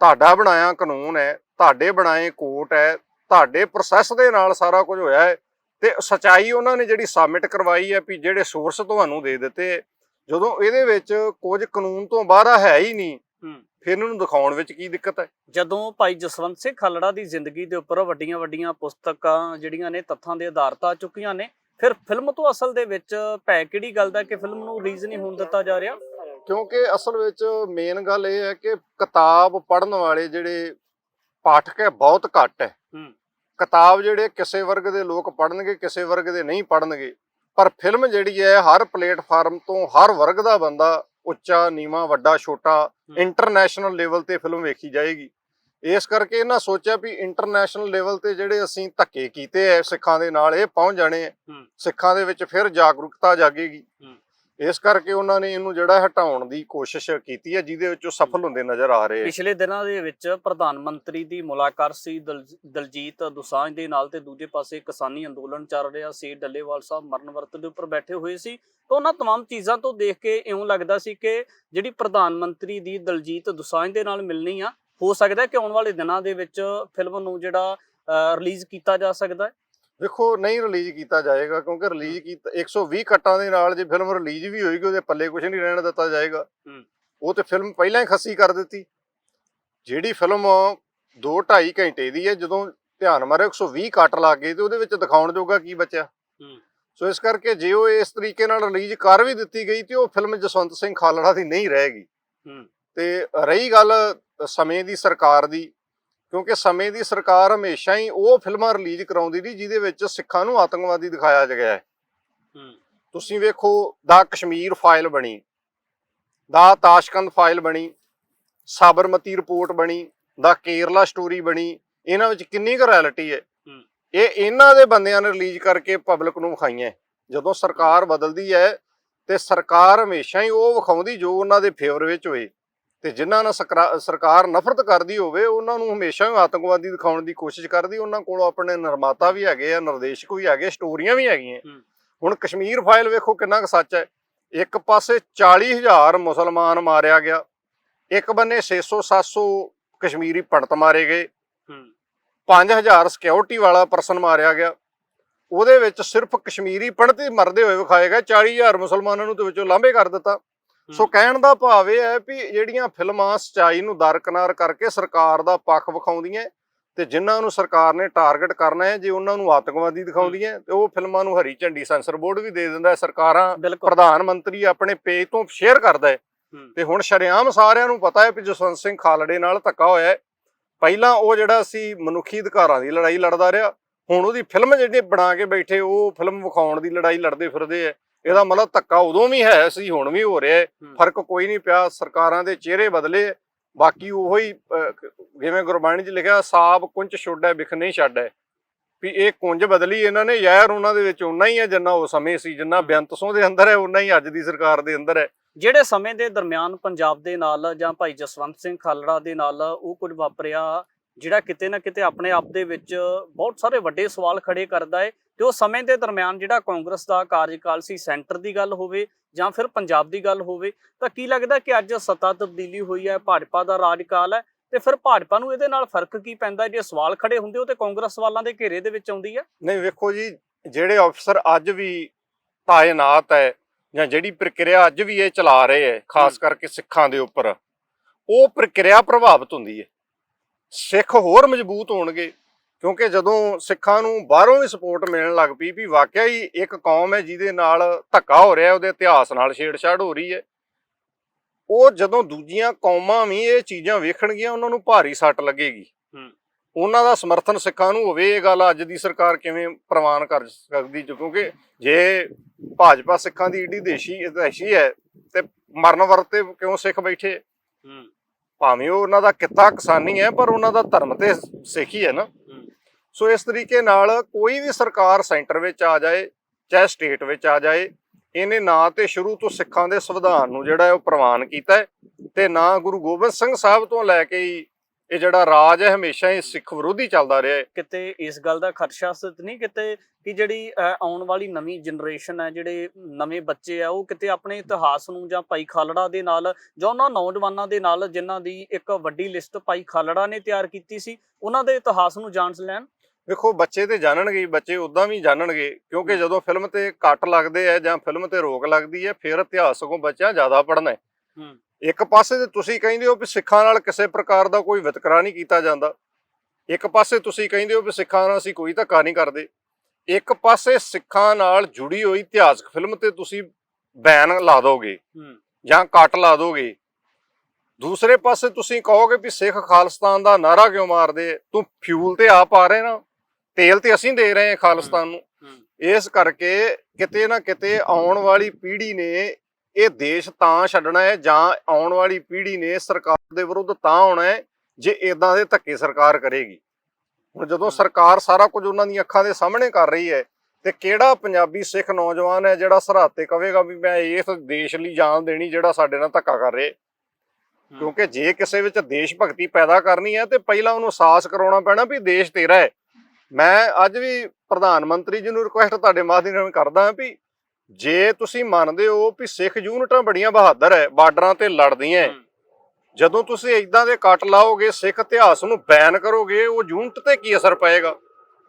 ਤੁਹਾਡਾ ਬਣਾਇਆ ਕਾਨੂੰਨ ਹੈ, ਤੁਹਾਡੇ ਬਣਾਏ ਕੋਰਟ ਹੈ, ਤੁਹਾਡੇ ਪ੍ਰੋਸੈਸ ਦੇ ਨਾਲ ਸਾਰਾ ਕੁਝ ਹੋਇਆ ਹੈ, ਤੇ ਸਚਾਈ ਉਹਨਾਂ ਨੇ ਜਿਹੜੀ ਸਬਮਿਟ ਕਰਵਾਈ ਹੈ ਵੀ ਜਿਹੜੇ ਸੋਰਸ ਤੁਹਾਨੂੰ ਦੇ ਦਿੱਤੇ ਜਦੋਂ ਇਹਦੇ ਵਿੱਚ ਕੁਝ ਕਾਨੂੰਨ ਤੋਂ ਬਾਹਰ ਹੈ ਹੀ ਨਹੀਂ। ਫਿਰ ਇਹਨਾਂ ਨੂੰ ਦਿਖਾਉਣ ਵਿੱਚ ਕੀ ਦਿੱਕਤ ਹੈ ਜਦੋਂ ਭਾਈ ਜਸਵੰਤ ਸਿੰਘ ਖਾਲੜਾ ਦੀ ਜ਼ਿੰਦਗੀ ਦੇ ਉੱਪਰ ਵੱਡੀਆਂ ਵੱਡੀਆਂ ਪੁਸਤਕਾਂ ਜਿਹੜੀਆਂ ਨੇ ਤੱਥਾਂ ਦੇ ਆਧਾਰਿਤ ਆ ਚੁੱਕੀਆਂ ਨੇ ਫਿਰ ਫਿਲਮ ਤੋਂ ਅਸਲ ਦੇ ਵਿੱਚ ਭੈ ਕਿਹੜੀ ਗੱਲ ਦਾ ਕਿ ਫਿਲਮ ਨੂੰ ਰਿਲੀਜ਼ ਨਹੀਂ ਹੋਣ ਦਿੱਤਾ ਜਾ ਰਿਹਾ ਕਿਉਂਕਿ ਅਸਲ ਵਿੱਚ ਮੇਨ ਗੱਲ ਇਹ ਹੈ ਕਿ ਕਿਤਾਬ ਪੜ੍ਹਨ ਵਾਲੇ ਜਿਹੜੇ ਪਾਠਕ ਹੈ ਬਹੁਤ ਘੱਟ ਹੈ ਹੂੰ। ਕਿਤਾਬ ਜਿਹੜੇ ਕਿਸੇ ਵਰਗ ਦੇ ਲੋਕ ਪੜ੍ਹਨਗੇ ਕਿਸੇ ਵਰਗ ਦੇ ਨਹੀਂ ਪੜ੍ਹਨਗੇ ਪਰ ਫਿਲਮ ਜਿਹੜੀ ਹੈ ਹਰ ਪਲੇਟਫਾਰਮ ਤੋਂ ਹਰ ਵਰਗ ਦਾ ਬੰਦਾ ਉੱਚਾ ਨੀਵਾਂ ਵੱਡਾ ਛੋਟਾ ਇੰਟਰਨੈਸ਼ਨਲ ਲੈਵਲ ਤੇ ਫਿਲਮ ਵੇਖੀ ਜਾਏਗੀ ਇਸ ਕਰਕੇ ਇਹਨਾਂ ਸੋਚਿਆ ਵੀ ਇੰਟਰਨੈਸ਼ਨਲ ਲੈਵਲ ਤੇ ਜਿਹੜੇ ਅਸੀਂ ਧੱਕੇ ਕੀਤੇ ਐ ਸਿੱਖਾਂ ਦੇ ਨਾਲ ਇਹ ਪਹੁੰਚ ਜਾਣੇ। ਸਿੱਖਾਂ ਦੇ ਵਿੱਚ ਫਿਰ ਜਾਗਰੂਕਤਾ ਜਾਗੇਗੀ। ਇਸ ਕਰਕੇ ਉਹਨਾਂ ਨੇ ਇਹਨੂੰ ਜਿਹੜਾ ਹਟਾਉਣ ਦੀ ਕੋਸ਼ਿਸ਼ ਕੀਤੀ ਹੈ ਜਿਹਦੇ ਵਿੱਚ ਉਹ ਸਫਲ ਹੁੰਦੇ ਨਜ਼ਰ ਆ ਰਹੇ ਆ ਪਿਛਲੇ ਦਿਨਾਂ ਦੇ ਵਿੱਚ ਪ੍ਰਧਾਨ ਮੰਤਰੀ ਦੀ ਮੁਲਾਕਾਤ ਸੀ ਦਲ- ਦਲਜੀਤ ਦੋਸਾਂਝ ਦੇ ਨਾਲ ਤੇ ਦੂਜੇ ਪਾਸੇ ਕਿਸਾਨੀ ਅੰਦੋਲਨ ਚੱਲ ਰਿਹਾ ਸੀ ਡੱਲੇਵਾਲ ਸਾਹਿਬ ਮਰਨ ਵਰਤ ਦੇ ਉੱਪਰ ਬੈਠੇ ਹੋਏ ਸੀ ਤਾਂ ਉਹਨਾਂ तमाम ਚੀਜ਼ਾਂ ਤੋਂ ਦੇਖ ਕੇ ਇਉਂ ਲੱਗਦਾ ਸੀ ਕਿ ਜਿਹੜੀ ਪ੍ਰਧਾਨ ਮੰਤਰੀ ਦੀ ਦਲਜੀਤ ਦੋਸਾਂਝ ਦੇ ਨਾਲ ਮਿਲਣੀ ਆ ਹੋ ਸਕਦਾ ਹੈ ਕਿ ਆਉਣ ਵਾਲੇ ਦਿਨਾਂ ਦੇ ਵਿੱਚ ਫਿਲਮ ਨੂੰ ਜਿਹੜਾ ਰਿਲੀਜ਼ ਕੀਤਾ ਜਾ ਸਕਦਾ ਹੈ ਵੇਖੋ ਨਹੀਂ ਰਿਲੀਜ਼ ਕੀਤਾ ਜਾਏਗਾ ਕਿਉਂਕਿ ਰਿਲੀਜ਼ ਕੀਤਾ 120 ਕੱਟਾਂ ਦੇ ਨਾਲ ਜੇ ਫਿਲਮ ਰਿਲੀਜ਼ ਵੀ ਹੋਏਗੀ ਉਹਦੇ ਪੱਲੇ ਕੁਝ ਨਹੀਂ ਰਹਿਣ ਦਿੱਤਾ ਜਾਏਗਾ। ਉਹ ਤੇ ਫਿਲਮ ਪਹਿਲਾਂ ਹੀ ਖੱਸੀ ਕਰ ਦਿੱਤੀ ਜਿਹੜੀ ਫਿਲਮ 2 2.5 ਘੰਟੇ ਦੀ ਹੈ ਜਦੋਂ ਧਿਆਨ ਮਾਰੇ 120 ਕੱਟ ਲੱਗ ਗਏ ਤੇ ਉਹਦੇ ਵਿੱਚ ਦਿਖਾਉਣ ਜੋਗਾ ਕੀ ਬਚਿਆ। ਸੋ ਇਸ ਕਰਕੇ ਜੇ ਉਹ ਇਸ ਤਰੀਕੇ ਨਾਲ ਰਿਲੀਜ਼ ਕਰ ਵੀ ਦਿੱਤੀ ਗਈ ਤੇ ਉਹ ਫਿਲਮ ਜਸਵੰਤ ਸਿੰਘ ਖਾਲੜਾ ਦੀ ਨਹੀਂ ਰਹੇਗੀ। ਤੇ ਰਹੀ ਗੱਲ ਸਮੇਂ ਦੀ ਸਰਕਾਰ ਦੀ ਕਿਉਂਕਿ ਸਮੇਂ ਦੀ ਸਰਕਾਰ ਹਮੇਸ਼ਾ ਹੀ ਉਹ ਫਿਲਮਾਂ ਰਿਲੀਜ਼ ਕਰਾਉਂਦੀ ਰਹੀ ਜਿਹਦੇ ਵਿੱਚ ਸਿੱਖਾਂ ਨੂੰ ਆਤੰਕਵਾਦੀ ਦਿਖਾਇਆ ਗਿਆ ਹੈ। ਤੁਸੀਂ ਵੇਖੋ ਦਾ ਕਸ਼ਮੀਰ ਫਾਈਲ ਬਣੀ ਦਾ ਤਾਸ਼ਕੰਦ ਫਾਈਲ ਬਣੀ ਸਾਬਰਮਤੀ ਰਿਪੋਰਟ ਬਣੀ ਦਾ ਕੇਰਲਾ ਸਟੋਰੀ ਬਣੀ ਇਹਨਾਂ ਵਿੱਚ ਕਿੰਨੀ ਕੁ ਰਿਐਲਿਟੀ ਹੈ ਹੂੰ। ਇਹ ਇਹਨਾਂ ਦੇ ਬੰਦਿਆਂ ਨੇ ਰਿਲੀਜ਼ ਕਰਕੇ ਪਬਲਿਕ ਨੂੰ ਵਿਖਾਈਆਂ ਜਦੋਂ ਸਰਕਾਰ ਬਦਲਦੀ ਹੈ ਤੇ ਸਰਕਾਰ ਹਮੇਸ਼ਾ ਹੀ ਉਹ ਵਿਖਾਉਂਦੀ ਜੋ ਉਹਨਾਂ ਦੇ ਫੇਵਰ ਵਿੱਚ ਹੋਏ ਤੇ ਜਿਨ੍ਹਾਂ ਨਾਲ ਸਰਕਾਰ ਨਫ਼ਰਤ ਕਰਦੀ ਹੋਵੇ ਉਹਨਾਂ ਨੂੰ ਹਮੇਸ਼ਾ ਹੀ ਆਤੰਕਵਾਦੀ ਦਿਖਾਉਣ ਦੀ ਕੋਸ਼ਿਸ਼ ਕਰਦੀ। ਉਹਨਾਂ ਕੋਲ ਆਪਣੇ ਨਿਰਮਾਤਾ ਵੀ ਹੈਗੇ ਆ ਨਿਰਦੇਸ਼ਕ ਵੀ ਹੈਗੇ ਸਟੋਰੀਆਂ ਵੀ ਹੈਗੀਆਂ। ਹੁਣ ਕਸ਼ਮੀਰ ਫਾਈਲ ਵੇਖੋ ਕਿੰਨਾ ਕੁ ਸੱਚ ਹੈ। ਇੱਕ ਪਾਸੇ 40000 ਮੁਸਲਮਾਨ ਮਾਰਿਆ ਗਿਆ। ਇੱਕ ਬੰਨੇ 600 700 ਕਸ਼ਮੀਰੀ ਪੰਡਤ ਮਾਰੇ ਗਏ। ਹੂੰ। 5000 ਸਿਕਿਉਰਿਟੀ ਵਾਲਾ ਪਰਸਨ ਮਾਰਿਆ ਗਿਆ। ਉਹਦੇ ਵਿੱਚ ਸਿਰਫ ਕਸ਼ਮੀਰੀ ਪੰਡਤ ਹੀ ਮਰਦੇ ਹੋਏ ਵਿਖਾਏ ਗਏ। 40000 ਮੁਸਲਮਾਨਾਂ ਨੂੰ ਤੇ ਵਿੱਚੋਂ ਲਾਂਭੇ ਕਰ ਦਿੱਤਾ। ਸੋ ਕਹਿਣ ਦਾ ਭਾਵ ਇਹ ਹੈ ਵੀ ਜਿਹੜੀਆਂ ਫਿਲਮਾਂ ਸਚਾਈ ਨੂੰ ਦਰਕਨਾਰ ਕਰਕੇ ਸਰਕਾਰ ਦਾ ਪੱਖ ਵਿਖਾਉਂਦੀਆਂ ਤੇ ਜਿਨ੍ਹਾਂ ਨੂੰ ਸਰਕਾਰ ਨੇ ਟਾਰਗੇਟ ਕਰਨਾ ਹੈ ਜੇ ਉਹਨਾਂ ਨੂੰ ਆਤੰਕਵਾਦੀ ਦਿਖਾਉਂਦੀਆਂ ਤੇ ਉਹ ਫਿਲਮਾਂ ਨੂੰ ਹਰੀ ਝੰਡੀ ਸੈਂਸਰ ਬੋਰਡ ਵੀ ਦੇ ਦਿੰਦਾ ਹੈ। ਸਰਕਾਰਾਂ ਪ੍ਰਧਾਨ ਮੰਤਰੀ ਆਪਣੇ ਪੇਜ ਤੋਂ ਸ਼ੇਅਰ ਕਰਦਾ ਹੈ। ਤੇ ਹੁਣ ਸ਼ਰੇਆਮ ਸਾਰਿਆਂ ਨੂੰ ਪਤਾ ਹੈ ਕਿ ਜਸਵੰਤ ਸਿੰਘ ਖਾਲੜੇ ਨਾਲ ਧੱਕਾ ਹੋਇਆ ਹੈ। ਪਹਿਲਾਂ ਉਹ ਜਿਹੜਾ ਸੀ ਮਨੁੱਖੀ ਅਧਿਕਾਰਾਂ ਦੀ ਲੜਾਈ ਲੜਦਾ ਰਿਹਾ ਹੁਣ ਉਹਦੀ ਫਿਲਮ ਜਿਹੜੀ ਬਣਾ ਕੇ ਬੈਠੇ ਉਹ ਫਿਲਮ ਵਿਖਾਉਣ ਦੀ ਲੜਾਈ ਲੜਦੇ ਫਿਰਦੇ ਆ ਇਹਦਾ ਮਤਲਬ ਧੱਕਾ ਉਦੋਂ ਵੀ ਹੈ ਸੀ ਹੁਣ ਵੀ ਹੋ ਰਿਹਾ। ਫ਼ਰਕ ਕੋਈ ਨਹੀਂ ਪਿਆ ਸਰਕਾਰਾਂ ਦੇ ਚਿਹਰੇ ਬਦਲੇ। ਬਾਕੀ ਉਹੋ ਹੀ ਜਿਵੇਂ ਗੁਰਬਾਣੀ 'ਚ ਲਿਖਿਆ ਸਾਬ ਕੁੰਚ ਛੋੜੈ ਬਿਖ ਨਹੀਂ ਛੱਡੈ ਵੀ ਇਹ ਕੁੰਜ ਬਦਲੀ ਇਹਨਾਂ ਨੇ ਯਾਰ ਉਹਨਾਂ ਦੇ ਵਿੱਚ ਉਨਾ ਹੀ ਹੈ ਜਿੰਨਾ ਉਹ ਸਮੇਂ ਸੀ ਜਿੰਨਾ ਬੇਅੰਤ ਸੋਹ ਦੇ ਅੰਦਰ ਹੈ ਉਨਾ ਹੀ ਅੱਜ ਦੀ ਸਰਕਾਰ ਦੇ ਅੰਦਰ ਹੈ। ਜਿਹੜੇ ਸਮੇਂ ਦੇ ਦਰਮਿਆਨ ਪੰਜਾਬ ਦੇ ਨਾਲ ਜਾਂ ਭਾਈ ਜਸਵੰਤ ਸਿੰਘ ਖਾਲੜਾ ਦੇ ਨਾਲ ਉਹ ਕੁਝ ਵਾਪਰਿਆ ਜਿਹੜਾ ਕਿਤੇ ਨਾ ਕਿਤੇ ਆਪਣੇ ਆਪ ਦੇ ਵਿੱਚ ਬਹੁਤ ਸਾਰੇ ਵੱਡੇ ਸਵਾਲ ਖੜੇ ਕਰਦਾ ਹੈ ਤੇ ਉਹ ਸਮੇਂ ਦੇ ਦਰਮਿਆਨ ਜਿਹੜਾ ਕਾਂਗਰਸ ਦਾ ਕਾਰਜਕਾਲ ਸੀ ਸੈਂਟਰ ਦੀ ਗੱਲ ਹੋਵੇ ਜਾਂ ਫਿਰ ਪੰਜਾਬ ਦੀ ਗੱਲ ਹੋਵੇ ਤਾਂ ਕੀ ਲੱਗਦਾ ਕਿ ਅੱਜ ਸੱਤਾ ਤਬਦੀਲੀ ਹੋਈ ਹੈ ਭਾਜਪਾ ਦਾ ਰਾਜਕਾਲ ਹੈ ਤੇ ਫਿਰ ਭਾਜਪਾ ਨੂੰ ਇਹਦੇ ਨਾਲ ਫ਼ਰਕ ਕੀ ਪੈਂਦਾ? ਜੇ ਸਵਾਲ ਖੜੇ ਹੁੰਦੇ ਉਹ ਤੇ ਕਾਂਗਰਸ ਸਵਾਲਾਂ ਦੇ ਘੇਰੇ ਦੇ ਵਿੱਚ ਆਉਂਦੀ ਹੈ? ਨਹੀਂ ਵੇਖੋ ਜੀ ਜਿਹੜੇ ਅਫਸਰ ਅੱਜ ਵੀ ਤਾਇਨਾਤ ਹੈ ਜਾਂ ਜਿਹੜੀ ਪ੍ਰਕਿਰਿਆ ਅੱਜ ਵੀ ਇਹ ਚਲਾ ਰਹੇ ਹੈ ਖਾਸ ਕਰਕੇ ਸਿੱਖਾਂ ਦੇ ਉੱਪਰ ਉਹ ਪ੍ਰਕਿਰਿਆ ਪ੍ਰਭਾਵਿਤ ਹੁੰਦੀ ਹੈ। ਸਿੱਖ ਹੋਰ ਮਜ਼ਬੂਤ ਹੋਣਗੇ। ਕਿਉਂਕਿ ਜਦੋਂ ਸਿੱਖਾਂ ਨੂੰ ਬਾਹਰੋਂ ਵੀ ਸਪੋਰਟ ਮਿਲਣ ਲੱਗ ਪਈ ਵੀ ਵਾਕਿਆ ਹੀ ਇੱਕ ਕੌਮ ਹੈ ਜਿਹਦੇ ਨਾਲ ਧੱਕਾ ਹੋ ਰਿਹਾ ਉਹਦੇ ਇਤਿਹਾਸ ਨਾਲ ਛੇੜਛਾੜ ਹੋ ਰਹੀ ਹੈ। ਉਹ ਜਦੋਂ ਦੂਜੀਆਂ ਕੌਮਾਂ ਵੀ ਇਹ ਚੀਜ਼ਾਂ ਵੇਖਣਗੀਆਂ ਉਹਨਾਂ ਨੂੰ ਭਾਰੀ ਸੱਟ ਲੱਗੇਗੀ। ਹੂੰ। ਉਹਨਾਂ ਦਾ ਸਮਰਥਨ ਸਿੱਖਾਂ ਨੂੰ ਹੋਵੇ ਇਹ ਗੱਲ ਅੱਜ ਦੀ ਸਰਕਾਰ ਕਿਵੇਂ ਪ੍ਰਵਾਨ ਕਰ ਸਕਦੀ ਕਿਉਂਕਿ ਜੇ ਭਾਜਪਾ ਸਿੱਖਾਂ ਦੀ ਏਡੀ ਦੇਸ਼ੀ ਦੇਸ਼ੀ ਹੈ ਤੇ ਮਰਨ ਵਰਤੇ ਕਿਉਂ ਸਿੱਖ ਬੈਠੇ? ਭਾਵੇਂ ਉਹ ਉਹਨਾਂ ਦਾ ਕਿੱਤਾ ਕਿਸਾਨੀ ਹੈ, ਪਰ ਉਹਨਾਂ ਦਾ ਧਰਮ ਤੇ ਸਿੱਖ ਹੀ ਹੈ ਨਾ। ਸੋ ਇਸ ਤਰੀਕੇ ਨਾਲ ਕੋਈ ਵੀ ਸਰਕਾਰ ਸੈਂਟਰ ਵਿੱਚ ਆ ਜਾਏ, ਚਾਹੇ ਸਟੇਟ ਵਿੱਚ ਆ ਜਾਏ, ਇਹਨੇ ਨਾ ਤੇ ਸ਼ੁਰੂ ਤੋਂ ਸਿੱਖਾਂ ਦੇ ਸੰਵਿਧਾਨ ਨੂੰ ਜਿਹੜਾ ਉਹ ਪ੍ਰਵਾਨ ਕੀਤਾ ਹੈ ਤੇ ਨਾ ਗੁਰੂ ਗੋਬਿੰਦ ਸਿੰਘ ਸਾਹਿਬ ਤੋਂ ਲੈ ਕੇ ਹੀ ਇਹ ਜਿਹੜਾ ਰਾਜ ਹੈ ਹਮੇਸ਼ਾ ਹੀ ਸਿੱਖ ਵਿਰੋਧੀ ਚੱਲਦਾ ਰਿਹਾ ਹੈ। ਕਿਤੇ ਇਸ ਗੱਲ ਦਾ ਖਦਸ਼ਾ ਸਤ ਨਹੀਂ ਕਿਤੇ ਕਿ ਜਿਹੜੀ ਆਉਣ ਵਾਲੀ ਨਵੀਂ ਜਨਰੇਸ਼ਨ ਹੈ ਜਿਹੜੇ ਨਵੇਂ ਬੱਚੇ ਆ ਉਹ ਕਿਤੇ ਆਪਣੇ ਇਤਿਹਾਸ ਨੂੰ ਜਾਂ ਭਾਈ ਖਾਲੜਾ ਦੇ ਨਾਲ ਜਾਂ ਉਹਨਾਂ ਨੌਜਵਾਨਾਂ ਦੇ ਨਾਲ ਜਿਨ੍ਹਾਂ ਦੀ ਇੱਕ ਵੱਡੀ ਲਿਸਟ ਭਾਈ ਖਾਲੜਾ ਨੇ ਤਿਆਰ ਕੀਤੀ ਸੀ ਉਹਨਾਂ ਦੇ ਇਤਿਹਾਸ ਨੂੰ ਜਾਣ ਲੈਣ? ਵੇਖੋ ਬੱਚੇ ਤੇ ਜਾਣਨਗੇ ਹੀ, ਬੱਚੇ ਉਦਾਂ ਵੀ ਜਾਣਨਗੇ ਕਿਉਂਕਿ ਜਦੋਂ ਫਿਲਮ ਤੇ ਕੱਟ ਲੱਗਦੇ ਆ ਜਾਂ ਫਿਲਮ ਤੇ ਰੋਕ ਲੱਗਦੀ ਹੈ ਫਿਰ ਇਤਿਹਾਸ ਸਗੋਂ ਬੱਚਿਆਂ ਜ਼ਿਆਦਾ ਪੜ੍ਹਨਾ ਹੈ। ਹੂੰ। ਇੱਕ ਪਾਸੇ ਤੇ ਤੁਸੀਂ ਕਹਿੰਦੇ ਹੋ ਵੀ ਸਿੱਖਾਂ ਨਾਲ ਕਿਸੇ ਪ੍ਰਕਾਰ ਦਾ ਕੋਈ ਵਿਤਕਰਾ ਨਹੀਂ ਕੀਤਾ ਜਾਂਦਾ। ਇੱਕ ਪਾਸੇ ਤੁਸੀਂ ਕਹਿੰਦੇ ਹੋ ਵੀ ਸਿੱਖਾਂ ਨਾਲ ਅਸੀਂ ਕੋਈ ਧੱਕਾ ਨਹੀਂ ਕਰਦੇ। ਇੱਕ ਪਾਸੇ ਸਿੱਖਾਂ ਨਾਲ ਜੁੜੀ ਹੋਈ ਇਤਿਹਾਸਕ ਫਿਲਮ ਤੇ ਤੁਸੀਂ ਬੈਨ ਲਾ ਦੋਗੇ ਜਾਂ ਕੱਟ ਲਾ ਦੋਗੇ। ਦੂਸਰੇ ਪਾਸੇ ਤੁਸੀਂ ਕਹੋਗੇ ਵੀ ਸਿੱਖ ਖਾਲਿਸਤਾਨ ਦਾ ਨਾਰਾ ਕਿਉਂ ਮਾਰਦੇ ਤੂੰ ਫਿਊਲ ਤੇ ਆ ਪਾ ਰਹੇ ਨਾ। ਤੇਲ ਤੇ ਅਸੀਂ ਦੇ ਰਹੇ ਹਾਂ ਖਾਲਿਸਤਾਨ ਨੂੰ। ਇਸ ਕਰਕੇ ਕਿਤੇ ਨਾ ਕਿਤੇ ਆਉਣ ਵਾਲੀ ਪੀੜ੍ਹੀ ਨੇ ਇਹ ਦੇਸ਼ ਤਾਂ ਛੱਡਣਾ ਹੈ ਜਾਂ ਆਉਣ ਵਾਲੀ ਪੀੜ੍ਹੀ ਨੇ ਸਰਕਾਰ ਦੇ ਵਿਰੁੱਧ ਤਾਂ ਆਉਣਾ ਹੈ ਜੇ ਇਦਾਂ ਦੇ ਧੱਕੇ ਸਰਕਾਰ ਕਰੇਗੀ। ਹੁਣ ਜਦੋਂ ਸਰਕਾਰ ਸਾਰਾ ਕੁਝ ਉਹਨਾਂ ਦੀਆਂ ਅੱਖਾਂ ਦੇ ਸਾਹਮਣੇ ਕਰ ਰਹੀ ਹੈ ਤੇ ਕਿਹੜਾ ਪੰਜਾਬੀ ਸਿੱਖ ਨੌਜਵਾਨ ਹੈ ਜਿਹੜਾ ਸਰਹੱਦ ਤੇ ਕਹੇਗਾ ਵੀ ਮੈਂ ਇਸ ਦੇਸ਼ ਲਈ ਜਾਨ ਦੇਣੀ ਜਿਹੜਾ ਸਾਡੇ ਨਾਲ ਧੱਕਾ ਕਰ ਰਿਹਾ ਕਿਉਂਕਿ ਜੇ ਕਿਸੇ ਵਿੱਚ ਦੇਸ਼ ਭਗਤੀ ਪੈਦਾ ਕਰਨੀ ਹੈ ਤੇ ਪਹਿਲਾਂ ਉਹਨੂੰ ਅਹਿਸਾਸ ਕਰਾਉਣਾ ਪੈਣਾ ਵੀ ਦੇਸ਼ ਤੇਰਾ ਹੈ। ਮੈਂ ਅੱਜ ਵੀ ਪ੍ਰਧਾਨ ਮੰਤਰੀ ਜੀ ਨੂੰ ਰਿਕੁਐਸਟ ਤੁਹਾਡੇ ਮਾਧਿਅਮ ਨਾਲ ਕਰਦਾ ਹਾਂ ਵੀ ਜੇ ਤੁਸੀਂ ਮੰਨਦੇ ਹੋ ਵੀ ਸਿੱਖ ਯੂਨਿਟਾਂ ਬੜੀਆਂ ਬਹਾਦਰ ਹੈ ਬਾਰਡਰਾਂ ਤੇ ਲੜਦੀਆਂ ਹੈ, ਜਦੋਂ ਤੁਸੀਂ ਇਦਾਂ ਦੇ ਕੱਟ ਲਾਓਗੇ ਸਿੱਖ ਇਤਿਹਾਸ ਨੂੰ ਬੈਨ ਕਰੋਗੇ ਉਹ ਯੂਨਿਟ ਤੇ ਕੀ ਅਸਰ ਪਏਗਾ?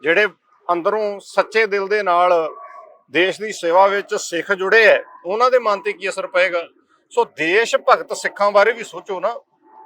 ਜਿਹੜੇ ਅੰਦਰੋਂ ਸੱਚੇ ਦਿਲ ਦੇ ਨਾਲ ਦੇਸ਼ ਦੀ ਸੇਵਾ ਵਿੱਚ ਸਿੱਖ ਜੁੜੇ ਹੈ ਉਹਨਾਂ ਦੇ ਮਨ ਤੇ ਕੀ ਅਸਰ ਪਏਗਾ? ਸੋ ਦੇਸ਼ ਭਗਤ ਸਿੱਖਾਂ ਬਾਰੇ ਵੀ ਸੋਚੋ ਨਾ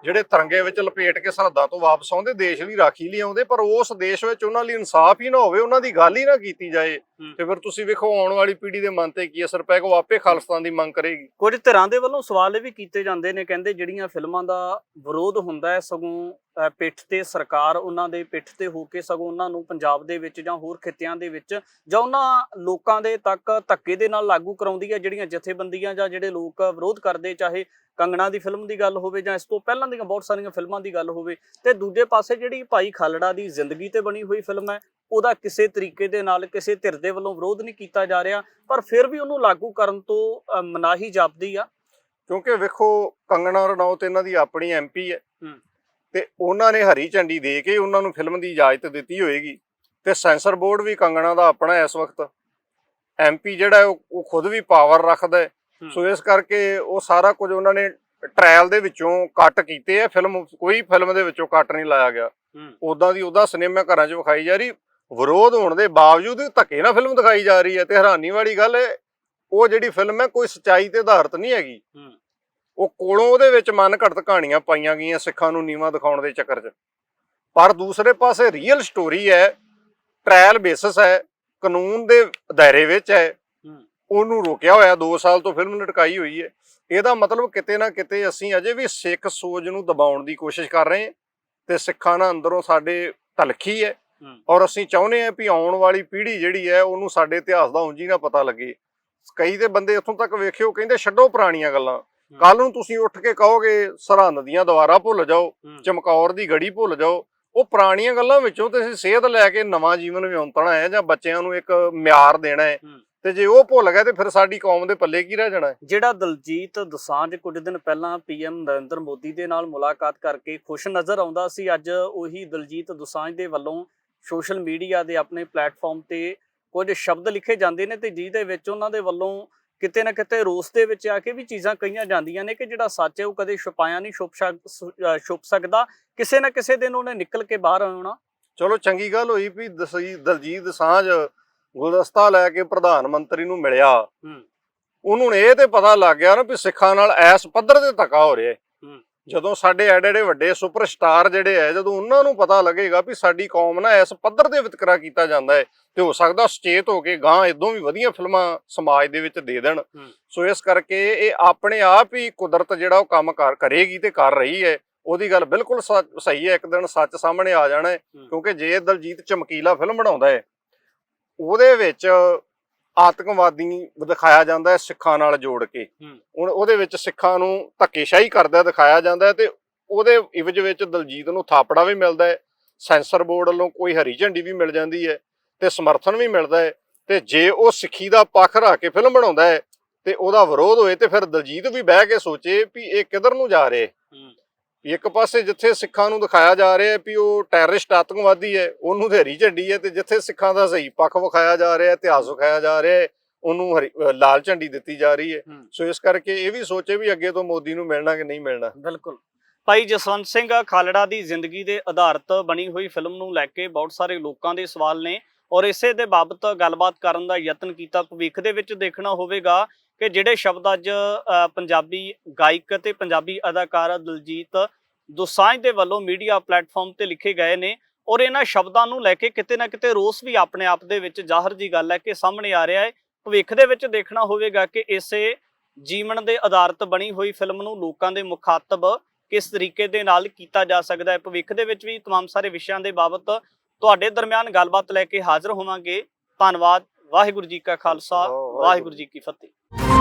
ਜਿਹੜੇ ਤਿਰੰਗੇ ਵਿੱਚ ਲਪੇਟ ਕੇ ਸਰਹੱਦਾਂ ਤੋਂ ਵਾਪਸ ਆਉਂਦੇ ਦੇਸ਼ ਲਈ ਰਾਖੀ ਲਈ ਆਉਂਦੇ ਪਰ ਉਸ ਦੇਸ਼ ਵਿੱਚ ਉਹਨਾਂ ਲਈ ਇਨਸਾਫ ਹੀ ਨਾ ਹੋਵੇ ਉਹਨਾਂ ਦੀ ਗੱਲ ਹੀ ਨਾ ਕੀਤੀ ਜਾਏ। ਤੇ ਫਿਰ ਤੁਸੀਂ ਵੇਖੋ ਆਉਣ ਵਾਲੀ ਪੀੜ੍ਹੀ ਦੇ ਮਨ ਤੇ ਕੀ ਅਸਰ ਪਏਗਾ ਉਹ ਆਪੇ ਖਾਲਿਸਤਾਨ ਦੀ ਮੰਗ ਕਰੇਗੀ। ਕੁਝ ਧਿਰਾਂ ਦੇ ਵੱਲੋਂ ਸਵਾਲ ਇਹ ਵੀ ਕੀਤੇ ਜਾਂਦੇ ਨੇ ਕਹਿੰਦੇ ਜਿਹੜੀਆਂ ਫਿਲਮਾਂ ਦਾ ਵਿਰੋਧ ਹੁੰਦਾ ਹੈ ਸਗੋਂ ਪਿੱਠ ਤੇ ਸਰਕਾਰ ਉਹਨਾਂ ਦੇ ਪਿੱਠ ਤੇ ਹੋ ਕੇ ਸਗੋਂ ਉਹਨਾਂ ਨੂੰ ਪੰਜਾਬ ਦੇ ਵਿੱਚ ਜਾਂ ਹੋਰ ਖਿੱਤਿਆਂ ਦੇ ਵਿੱਚ ਜਾਂ ਉਹਨਾਂ ਲੋਕਾਂ ਦੇ ਤੱਕ ਧੱਕੇ ਦੇ ਨਾਲ ਲਾਗੂ ਕਰਾਉਂਦੀ ਹੈ ਜਿਹੜੀਆਂ ਜਥੇਬੰਦੀਆਂ ਜਾਂ ਜਿਹੜੇ ਲੋਕ ਵਿਰੋਧ ਕਰਦੇ ਚਾਹੇ ਕੰਗਣਾ ਦੀ ਫਿਲਮ ਦੀ ਗੱਲ ਹੋਵੇ ਜਾਂ ਇਸ ਤੋਂ ਪਹਿਲਾਂ ਦੀਆਂ ਬਹੁਤ ਸਾਰੀਆਂ ਫਿਲਮਾਂ ਦੀ ਗੱਲ ਹੋਵੇ ਤੇ ਦੂਜੇ ਪਾਸੇ ਜਿਹੜੀ ਭਾਈ ਖਾਲੜਾ ਦੀ ਜ਼ਿੰਦਗੀ ਤੇ ਬਣੀ ਹੋਈ ਫਿਲਮ ਹੈ ਉਹਦਾ ਕਿਸੇ ਤਰੀਕੇ ਦੇ ਨਾਲ ਕਿਸੇ ਧਿਰ ਦੇ ਵੱਲੋਂ ਵਿਰੋਧ ਨਹੀਂ ਕੀਤਾ ਜਾ ਰਿਹਾ ਪਰ ਫਿਰ ਵੀ ਉਹਨੂੰ ਲਾਗੂ ਕਰਨ ਤੋਂ ਮਨਾਹੀ ਜਾਪਦੀ ਆ। ਕਿਉਂਕਿ ਵੇਖੋ ਕੰਗਣਾ ਰਣੌਤ ਇਹਨਾਂ ਦੀ ਆਪਣੀ ਐਮਪੀ ਹੈ। ਤੇ ਉਹਨਾਂ ਨੇ ਹਰੀ ਝੰਡੀ ਦੇ ਕੇ ਉਹਨਾਂ ਨੂੰ ਫਿਲਮ ਦੀ ਇਜਾਜ਼ਤ ਦਿੱਤੀ ਹੋਏਗੀ। ਤੇ ਸੈਂਸਰ ਬੋਰਡ ਵੀ ਕੰਗਣਾ ਦਾ ਆਪਣਾ ਇਸ ਵਕਤ ਐਮਪੀ ਜਿਹੜਾ ਉਹ ਖੁਦ ਵੀ ਪਾਵਰ ਰੱਖਦਾ ਹੈ। ਹੂੰ। ਸੋ ਇਸ ਕਰਕੇ ਉਹ ਸਾਰਾ ਕੁਝ ਉਹਨਾਂ ਨੇ ਟ੍ਰਾਇਲ ਦੇ ਵਿੱਚੋਂ ਕੱਟ ਕੀਤੇ ਆ। ਫਿਲਮ ਕੋਈ ਫਿਲਮ ਦੇ ਵਿੱਚੋਂ ਕੱਟ ਨਹੀਂ ਲਾਇਆ ਗਿਆ। ਉਦਾਂ ਦੀ ਉਦਾਂ ਸਿਨੇਮਾ ਘਰਾਂ 'ਚ ਵਿਖਾਈ ਜਾ ਰਹੀ। ਵਿਰੋਧ ਹੋਣ ਦੇ ਬਾਵਜੂਦ ਵੀ ਧੱਕੇ ਨਾਲ ਫਿਲਮ ਦਿਖਾਈ ਜਾ ਰਹੀ ਹੈ ਤੇ ਹੈਰਾਨੀ ਵਾਲੀ ਗੱਲ ਹੈ ਉਹ ਜਿਹੜੀ ਫਿਲਮ ਹੈ ਕੋਈ ਸਚਾਈ ਤੇ ਆਧਾਰਿਤ ਨਹੀਂ ਹੈਗੀ। ਉਹ ਕੋਲੋਂ ਉਹਦੇ ਵਿੱਚ ਮਨ ਘੜਤ ਕਹਾਣੀਆਂ ਪਾਈਆਂ ਗਈਆਂ ਸਿੱਖਾਂ ਨੂੰ ਨੀਵਾਂ ਦਿਖਾਉਣ ਦੇ ਚੱਕਰ 'ਚ। ਪਰ ਦੂਸਰੇ ਪਾਸੇ ਰੀਅਲ ਸਟੋਰੀ ਹੈ ਟ੍ਰਾਇਲ ਬੇਸਿਸ ਹੈ ਕਾਨੂੰਨ ਦੇ ਦਾਇਰੇ ਵਿੱਚ ਹੈ। ਉਹਨੂੰ ਰੋਕਿਆ ਹੋਇਆ 2 ਸਾਲ ਤੋਂ ਫਿਲਮ ਲਟਕਾਈ ਹੋਈ ਹੈ। ਇਹਦਾ ਮਤਲਬ ਕਿਤੇ ਨਾ ਕਿਤੇ ਅਸੀਂ ਅਜੇ ਵੀ ਸਿੱਖ ਸੋਚ ਨੂੰ ਦਬਾਉਣ ਦੀ ਕੋਸ਼ਿਸ਼ ਕਰ ਰਹੇ ਹਾਂ ਤੇ ਸਿੱਖਾਂ ਨਾਲ ਅੰਦਰੋਂ ਸਾਡੇ ਤਲਖੀ ਹੂੰ। ਔਰ ਅਸੀਂ ਚਾਹੁੰਦੇ ਹਾਂ ਵੀ ਆਉਣ ਵਾਲੀ ਪੀੜ੍ਹੀ ਜਿਹੜੀ ਹੈ ਉਹਨੂੰ ਸਾਡੇ ਇਤਿਹਾਸ ਦਾ ਉਂਝ ਹੀ ਨਾ ਪਤਾ ਲੱਗੇ। ਕਈ ਤੇ ਬੰਦੇ ਇੱਥੋਂ ਤੱਕ ਵੇਖਿਓ ਕਹਿੰਦੇ ਛੱਡੋ ਪੁਰਾਣੀਆਂ ਗੱਲਾਂ। ਕੱਲ ਨੂੰ ਤੁਸੀਂ ਉੱਠ ਕੇ ਕਹੋਗੇ ਸਰਹੰਦ ਦੀਆਂ ਦੁਆਰਾ ਭੁੱਲ ਜਾਓ ਚਮਕੌਰ ਦੀ ਗੜੀ ਭੁੱਲ ਜਾਓ। ਉਹ ਪੁਰਾਣੀਆਂ ਗੱਲਾਂ ਵਿੱਚੋਂ ਤੇ ਅਸੀਂ ਸੇਧ ਲੈ ਕੇ ਨਵਾਂ ਜੀਵਨ ਵਿਉਂਤਣਾ ਹੈ ਜਾਂ ਬੱਚਿਆਂ ਨੂੰ ਇੱਕ ਮਿਆਰ ਦੇਣਾ ਹੈ। ਹੂੰ। ਤੇ ਜੇ ਉਹ ਭੁੱਲ ਗਏ ਤੇ ਫਿਰ ਸਾਡੀ ਕੌਮ ਦੇ ਪੱਲੇ ਕੀ ਰਹਿ ਜਾਣਾ ਹੈ? ਜਿਹੜਾ ਦਲਜੀਤ ਦੋਸਾਂਝ ਕੁਝ ਦਿਨ ਪਹਿਲਾਂ ਪੀਐਮ ਨਰਿੰਦਰ ਮੋਦੀ ਦੇ ਨਾਲ ਮੁਲਾਕਾਤ ਕਰਕੇ ਖੁਸ਼ ਨਜ਼ਰ ਆਉਂਦਾ ਸੀ ਅੱਜ ਉਹੀ ਦਲਜੀਤ ਦੋਸਾਂਝ ਦੇ ਵੱਲੋਂ ਸੋਸ਼ਲ ਮੀਡੀਆ ਦੇ ਆਪਣੇ ਪਲੇਟਫਾਰਮ ਤੇ ਕੁਝ ਸ਼ਬਦ ਲਿਖੇ ਜਾਂਦੇ ਨੇ ਤੇ ਜਿਹਦੇ ਵਿੱਚ ਉਹਨਾਂ ਦੇ ਵੱਲੋਂ ਕਿਤੇ ਨਾ ਕਿਤੇ ਰੋਸ ਦੇ ਵਿੱਚ ਆ ਕੇ ਵੀ ਚੀਜ਼ਾਂ ਕਹੀਆਂ ਜਾਂਦੀਆਂ ਨੇ ਕਿ ਜਿਹੜਾ ਸੱਚ ਹੈ ਉਹ ਕਦੇ ਛੁਪਾਇਆ ਨਹੀਂ ਛੁਪ ਸਕਦਾ। ਕਿਸੇ ਨਾ ਕਿਸੇ ਦਿਨ ਉਹਨੇ ਨਿਕਲ ਕੇ ਬਾਹਰ ਆਉਣਾ। ਚਲੋ ਚੰਗੀ ਗੱਲ ਹੋਈ ਵੀ ਦਸਈ ਦਲਜੀਤ ਦਸਾਂਝ ਗੁਲਦਸਤਾ ਲੈ ਕੇ ਪ੍ਰਧਾਨ ਮੰਤਰੀ ਨੂੰ ਮਿਲਿਆ। ਉਹਨੂੰ ਇਹ ਤੇ ਪਤਾ ਲੱਗ ਗਿਆ ਨਾ ਵੀ ਸਿੱਖਾਂ ਨਾਲ ਐਸ ਪੱਧਰ ਤੇ ਧੱਕਾ ਹੋ ਰਿਹਾ। ਜਦੋਂ ਸਾਡੇ ਐਡੇ ਐਡੇ ਵੱਡੇ ਸੁਪਰਸਟਾਰ ਜਿਹੜੇ ਐ ਜਦੋਂ ਉਹਨਾਂ ਨੂੰ ਪਤਾ ਲੱਗੇਗਾ ਵੀ ਸਾਡੀ ਕੌਮ ਨਾਲ ਐਸ ਪੱਧਰ ਤੇ ਵਿਤਕਰਾ ਕੀਤਾ ਜਾਂਦਾ ਹੈ ਤੇ ਹੋ ਸਕਦਾ ਸੁਚੇਤ ਹੋ ਕੇ ਗਾਂ ਇਦੋਂ ਵੀ ਵਧੀਆ ਫਿਲਮਾਂ ਸਮਾਜ ਦੇ ਵਿੱਚ ਦੇ ਦੇਣ। ਸੋ ਇਸ ਕਰਕੇ ਇਹ ਆਪਣੇ ਆਪ ਹੀ ਕੁਦਰਤ ਜਿਹੜਾ ਉਹ ਕੰਮ ਕਰ ਕਰੇਗੀ ਤੇ ਕਰ ਰਹੀ ਹੈ ਉਹਦੀ ਗੱਲ ਬਿਲਕੁਲ ਸਹੀ ਹੈ ਇੱਕ ਦਿਨ ਸੱਚ ਸਾਹਮਣੇ ਆ ਜਾਣਾ। ਕਿਉਂਕਿ ਜੇ ਦਲਜੀਤ ਚਮਕੀਲਾ ਫਿਲਮ ਬਣਾਉਂਦਾ ਹੈ ਉਹਦੇ ਵਿੱਚ ਆਤੰਕਵਾਦੀ ਦਿਖਾਇਆ ਜਾਂਦਾ ਹੈ ਸਿੱਖਾਂ ਨਾਲ ਜੋੜ ਕੇ। ਹੁਣ ਉਹਦੇ ਵਿੱਚ ਸਿੱਖਾਂ ਨੂੰ ਧੱਕੇਸ਼ਾਹੀ ਕਰਦਾ ਦਿਖਾਇਆ ਜਾਂਦਾ ਹੈ ਤੇ ਉਹਦੇ ਇਵਜ ਵਿੱਚ ਦਲਜੀਤ ਨੂੰ ਥਾਪੜਾ ਵੀ ਮਿਲਦਾ ਹੈ ਸੈਂਸਰ ਬੋਰਡ ਵੱਲੋਂ ਕੋਈ ਹਰੀ ਝੰਡੀ ਵੀ ਮਿਲ ਜਾਂਦੀ ਹੈ ਤੇ ਸਮਰਥਨ ਵੀ ਮਿਲਦਾ ਹੈ ਤੇ ਜੇ ਉਹ ਸਿੱਖੀ ਦਾ ਪੱਖ ਰੱਖ ਕੇ ਫਿਲਮ ਬਣਾਉਂਦਾ ਹੈ ਤੇ ਉਹਦਾ ਵਿਰੋਧ ਹੋਏ ਤੇ ਫਿਰ ਦਲਜੀਤ ਵੀ ਬਹਿ ਕੇ ਸੋਚੇ ਵੀ ਇਹ ਕਿੱਧਰ ਨੂੰ ਜਾ ਰਹੇ ਹੂੰ। ਵੀ ਇੱਕ ਪਾਸੇ ਜਿੱਥੇ ਸਿੱਖਾਂ ਨੂੰ ਦਿਖਾਇਆ ਜਾ ਰਿਹਾ ਹੈ ਵੀ ਉਹ ਟੈਰਰਿਸਟ ਆਤੰਕਵਾਦੀ ਹੈ ਉਹਨੂੰ ਹਰੀ ਝੰਡੀ ਹੈ ਤੇ ਜਿੱਥੇ ਸਿੱਖਾਂ ਦਾ ਸਹੀ ਪੱਖ ਵਿਖਾਇਆ ਜਾ ਰਿਹਾ ਹੈ ਇਤਿਹਾਸ ਵਿਖਾਇਆ ਜਾ ਰਿਹਾ ਹੈ ਉਹਨੂੰ ਲਾਲ ਝੰਡੀ ਦਿੱਤੀ ਜਾ ਰਹੀ ਹੈ। ਹੂੰ। ਸੋ ਇਸ ਕਰਕੇ ਇਹ ਵੀ ਸੋਚੇ ਵੀ ਅੱਗੇ ਤੋਂ ਮੋਦੀ ਨੂੰ ਮਿਲਣਾ ਕਿ ਨਹੀਂ ਮਿਲਣਾ। ਬਿਲਕੁਲ। ਭਾਈ ਜਸਵੰਤ ਸਿੰਘ ਖਾਲੜਾ ਦੀ ਜ਼ਿੰਦਗੀ ਦੇ ਆਧਾਰਿਤ ਬਣੀ ਹੋਈ ਫਿਲਮ ਨੂੰ ਲੈ ਕੇ ਬਹੁਤ ਸਾਰੇ ਲੋਕਾਂ ਦੇ ਸਵਾਲ ਨੇ ਔਰ ਇਸੇ ਦੇ ਬਾਬਤ ਗੱਲਬਾਤ ਕਰਨ ਦਾ ਯਤਨ ਕੀਤਾ। ਭਵਿੱਖ ਦੇ ਵਿੱਚ ਦੇਖਣਾ ਹੋਵੇਗਾ ਕਿ ਜਿਹੜੇ ਸ਼ਬਦ ਅੱਜ ਅ, ਪੰਜਾਬੀ ਗਾਇਕ ਅਤੇ ਪੰਜਾਬੀ ਅਦਾਕਾਰ ਦਲਜੀਤ ਦੋਸਾਂਝ ਦੇ ਵੱਲੋਂ ਮੀਡੀਆ ਪਲੇਟਫਾਰਮ ਤੇ ਲਿਖੇ ਗਏ ਨੇ ਔਰ ਇਹਨਾਂ ਸ਼ਬਦਾਂ ਨੂੰ ਲੈ ਕੇ ਕਿਤੇ ਨਾ ਕਿਤੇ ਰੋਸ ਵੀ ਆਪਣੇ ਆਪ ਦੇ ਵਿੱਚ ਜ਼ਾਹਰ ਜੀ ਗੱਲ ਹੈ ਕਿ ਸਾਹਮਣੇ ਆ ਰਿਹਾ ਹੈ ਭਵਿੱਖ ਦੇ ਵਿੱਚ ਦੇਖਣਾ ਹੋਵੇਗਾ ਕਿ ਇਸੇ ਜੀਵਨ ਦੇ ਆਧਾਰਿਤ ਬਣੀ ਹੋਈ ਫਿਲਮ ਨੂੰ ਲੋਕਾਂ ਦੇ ਮੁਖਾਤਬ ਕਿਸ ਤਰੀਕੇ ਦੇ ਨਾਲ ਕੀਤਾ ਜਾ ਸਕਦਾ ਹੈ ਭਵਿੱਖ ਦੇ ਵਿੱਚ ਵੀ तमाम ਸਾਰੇ ਵਿਸ਼ਿਆਂ ਦੇ ਬਾਬਤ ਤੁਹਾਡੇ ਦਰਮਿਆਨ ਗੱਲਬਾਤ ਲੈ ਕੇ ਹਾਜ਼ਰ ਹੋਵਾਂਗੇ ਧੰਨਵਾਦ ਵਾਹਿਗੁਰੂ ਜੀ ਕਾ ਖਾਲਸਾ ਵਾਹਿਗੁਰੂ ਜੀ ਕੀ ਫਤਿਹ